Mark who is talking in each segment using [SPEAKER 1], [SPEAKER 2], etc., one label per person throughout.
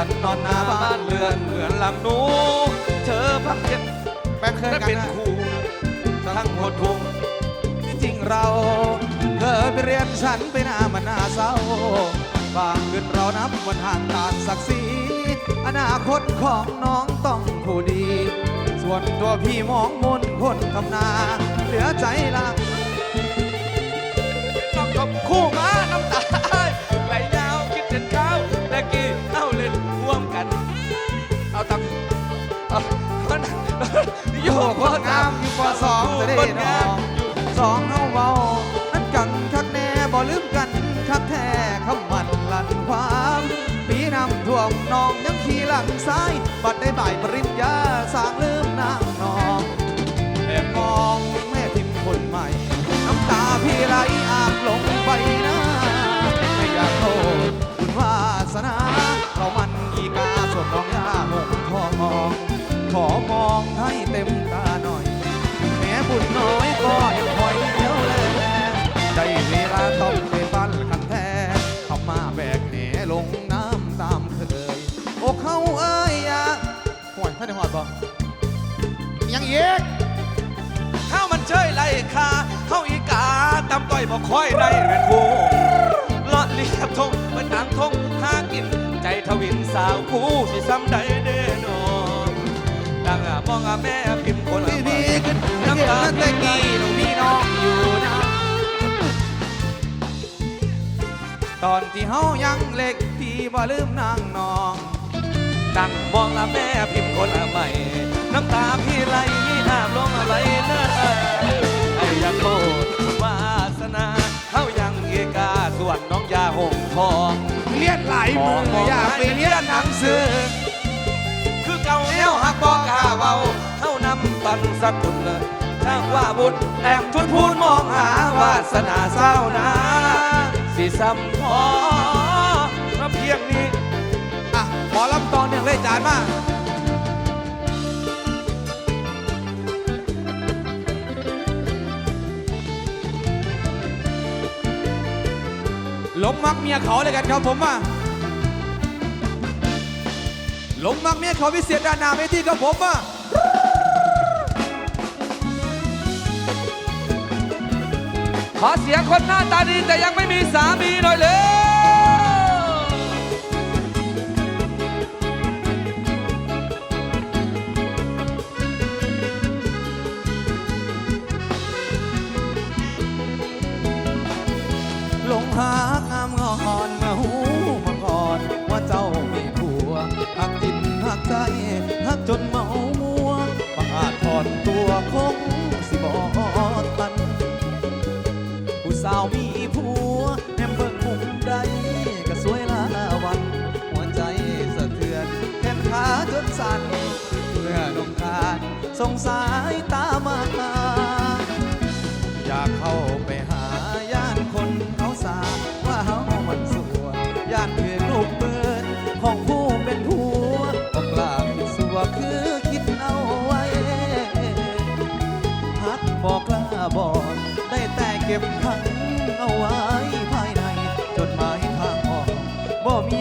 [SPEAKER 1] กันนอนหน้าบ้านเรือนเหมือนลำหนูเธอพักเพียง
[SPEAKER 2] แบ่งเคย
[SPEAKER 1] และ
[SPEAKER 2] กัน
[SPEAKER 1] เป็น
[SPEAKER 2] นะ
[SPEAKER 1] ครูทั้งหมดทุง
[SPEAKER 2] ที่จริงเราเคยไปเรียนฉันไปหน้ามันน่าเศร้าบางคืนเรานับวันห่างตานศักดิ์ศรีอนาคตของน้องต้องผู้ดี ส่วนตัวพี่มองมนคนทำนา เหลือใจละ
[SPEAKER 1] น้องกับคู่ โย
[SPEAKER 2] โย
[SPEAKER 1] ก
[SPEAKER 2] กคนงามอยู่ปสองจะได้
[SPEAKER 1] คน
[SPEAKER 2] น้
[SPEAKER 1] งา
[SPEAKER 2] อ
[SPEAKER 1] ม
[SPEAKER 2] งสองเฮาเบานั่นกันคักแน่บ่ลืมกันคักแท้คำมันลั่นความปีน้ำท่วมน้องยังขี่หลังซ้าย บัดได้บ่ายปริญญาสร้างลืม ห่วยท่านได้หอดบ่ยังอีก
[SPEAKER 1] ข้าวมันเชยไล่คาเข้าอีกาตำต้อยบ่ค่อยได้เรียนคู่เลาะเลียบทงเป็นอ่างทงหากิน ใจทวินสาวคู่สิซ้ำใดเด้อนอดังอะมองอะแม่พิมพ์คนละ
[SPEAKER 2] พี่พี่ขึ้นน้ำตาแต่กี้หนูมีน้องอยู่นะตอนที่เฮายังเล็กพี่บ่ลืมนางนอง
[SPEAKER 1] ดังมองละแม่พิมพ์คนละใหม่ น้ำตาพี่ไหลน้ำลงไหลหน้าไอ้อยากโทษวาสนาเขายังเอกาส่วนน้องยาหงทอง
[SPEAKER 2] เรียนหลมืออยากไปเรียนหนังสือ
[SPEAKER 1] คือเก่าแนวหักบอกกาเบาเท่านำปันสกุลเลยช่างว่าบุญแอบทุนพูนมองหาวาสนาเศร้านะสิซ้ำพอ
[SPEAKER 2] จานมาหลงมักเมียเขาเลยกันครับผมอะหลงมักเมียเขาพิเศษด้านหน้าเวทีกับผมอะ
[SPEAKER 1] ขอเสียงคนหน้าตาดีแต่ยังไม่มีสามีหน่อยเลย
[SPEAKER 2] สั่นเมื่อนงคานสงสายตามาอยากเข้าไปหาย่านคนเขาสาว่าเฮามันสัวย่านเพื่อนลูกเบินของผู้เป็นผัวก็กล้าคิดสัวคือคิดเอาไว้ฮักบอกกล้าบอกได้แต่เก็บขังเอาไว้ภายในจดหมายทางออกบ่มี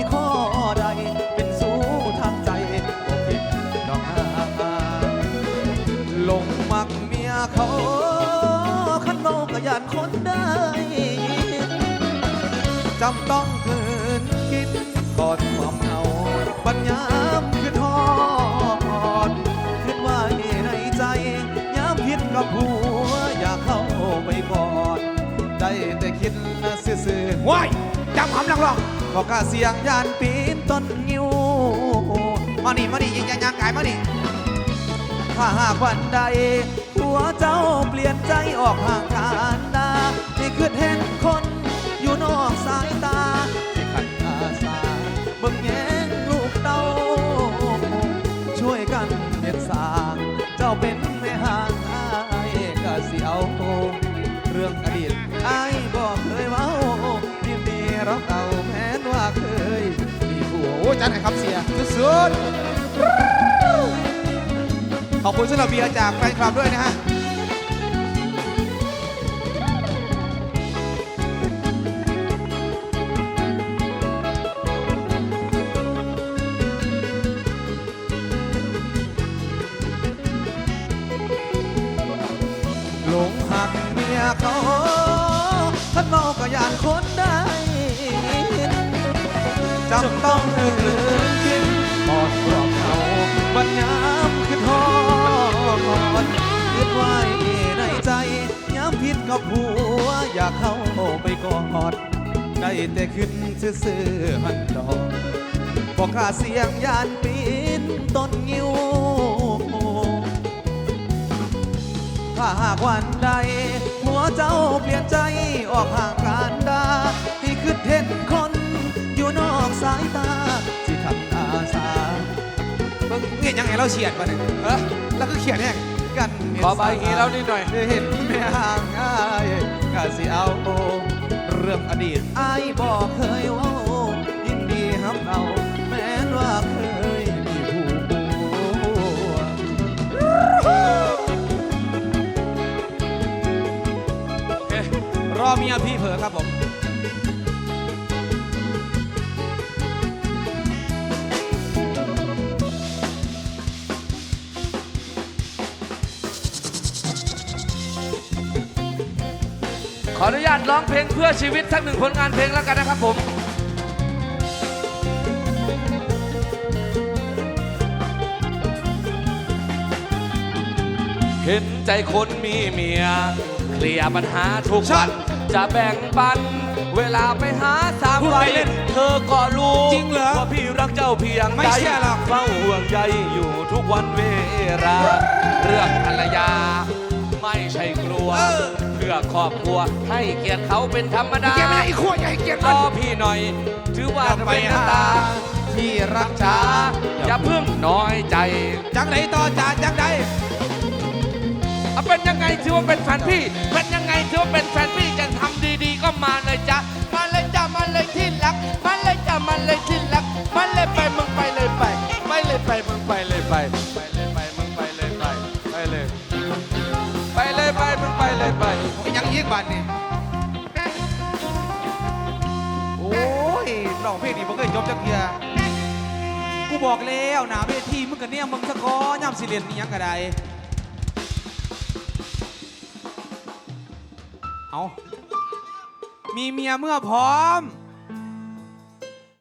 [SPEAKER 2] องคืนกินก่อนความเหงาปัญญามคือทอดคิดว่าในใจย้ำผิดกับผัวอยากเข้าไปกอดได้แต่คิดนะซื่อๆว้ายจำคำนักร้องบอกกล้าเสียงยานปีนต้นงิ้วมานี่มานี่ยิงยังยังกายมานี่ถ้าหากวันใดผัวเจ้าเปลี่ยนใจออกห่างกันดาที่คือเห็นคน กเอ้ยมีผัวโอ้จัดไอ้ครับเสียสุดๆขอบคุณสนหรบเบียจากแฟนคลับด้วยนะฮะหลงหักเมียเขาท่านนอกก็ยานคน จำต้องเธอื้อกินปอดกรอบเขาบัญยามคือทอดคิดไว้ในใจย้ำผิดกับหัว อยากเข้าไปกอดได้แต่ขึ้นซื่อๆหันดอกบอกข้าเสียงยานปีนต้นงิ้วถ้าหากวันใด หัวเจ้าเปลี่ยนใจออกห่างการดาที่คือเห็นคน อยู่นอกสายตาที่ทำอาสา
[SPEAKER 3] มึงเห็นยังไงเราเฉียดมาเนี่ย
[SPEAKER 1] เอ้อ
[SPEAKER 3] แล้วก็เขียนแห้ง
[SPEAKER 2] กันเห็น
[SPEAKER 1] ขอใบหีแล้วนิดหน่อย
[SPEAKER 2] เห็นแม่ห่างอายกะสิเอาเรื่องอดีตอายบอกเคยเว่า
[SPEAKER 1] ขออนุญาตร้องเพลงเพื่อชีวิตสักหนึ่งผลงานเพลงแล้วกันนะครับผมเห็นใจคนมีเมีย เคลียร์ปัญหาทุกวัน จะแบ่งปัน เวลาไปหาสาม
[SPEAKER 3] พูด
[SPEAKER 1] วั
[SPEAKER 3] ไป
[SPEAKER 1] น
[SPEAKER 3] เล่น
[SPEAKER 1] เธอก็รู้
[SPEAKER 3] จริงเหรอ
[SPEAKER 1] ว่าพี่รักเจ้าเพียง
[SPEAKER 3] ไม่
[SPEAKER 1] ใด
[SPEAKER 3] เชื่อหรอก
[SPEAKER 1] เฝ้าห่วงใยอยู่ทุกวันเวลา เรื่องภรรยา ไม่ใช่กลัวเพื่อครอบครัว ให้เกียรติเขาเป็นธรรมดา
[SPEAKER 3] เกียร์ไม่ได้อีกขั้วใหญ่เกียร์
[SPEAKER 1] ร
[SPEAKER 3] มัน
[SPEAKER 1] อพี่หน่อย ถือว่า
[SPEAKER 2] อย่าไป
[SPEAKER 1] เป็นน้ำตา
[SPEAKER 2] หาที่รัก
[SPEAKER 1] ช้า
[SPEAKER 2] ช้า
[SPEAKER 1] อย่าเพิ่งน้อยใจ
[SPEAKER 3] จังไหนต่อจ่าจังไหน
[SPEAKER 1] เอาเป็นยังไงถือว่าเป็นแฟนพี่ เป็นยังไงถือว่าเป็นแฟนพี่จะทำดีๆ ก็มาเลยจ้ะมาเลยจ้ะมาเลยที่รัก มาเลยจ้ะมา
[SPEAKER 3] บจักเทียกูบอกแล้วหนาเวทีมึงกับเนี่ยมึงสะกอย่ำสิเรียนนี่ยังกระไดเอามีเมียเมื่อพร้อม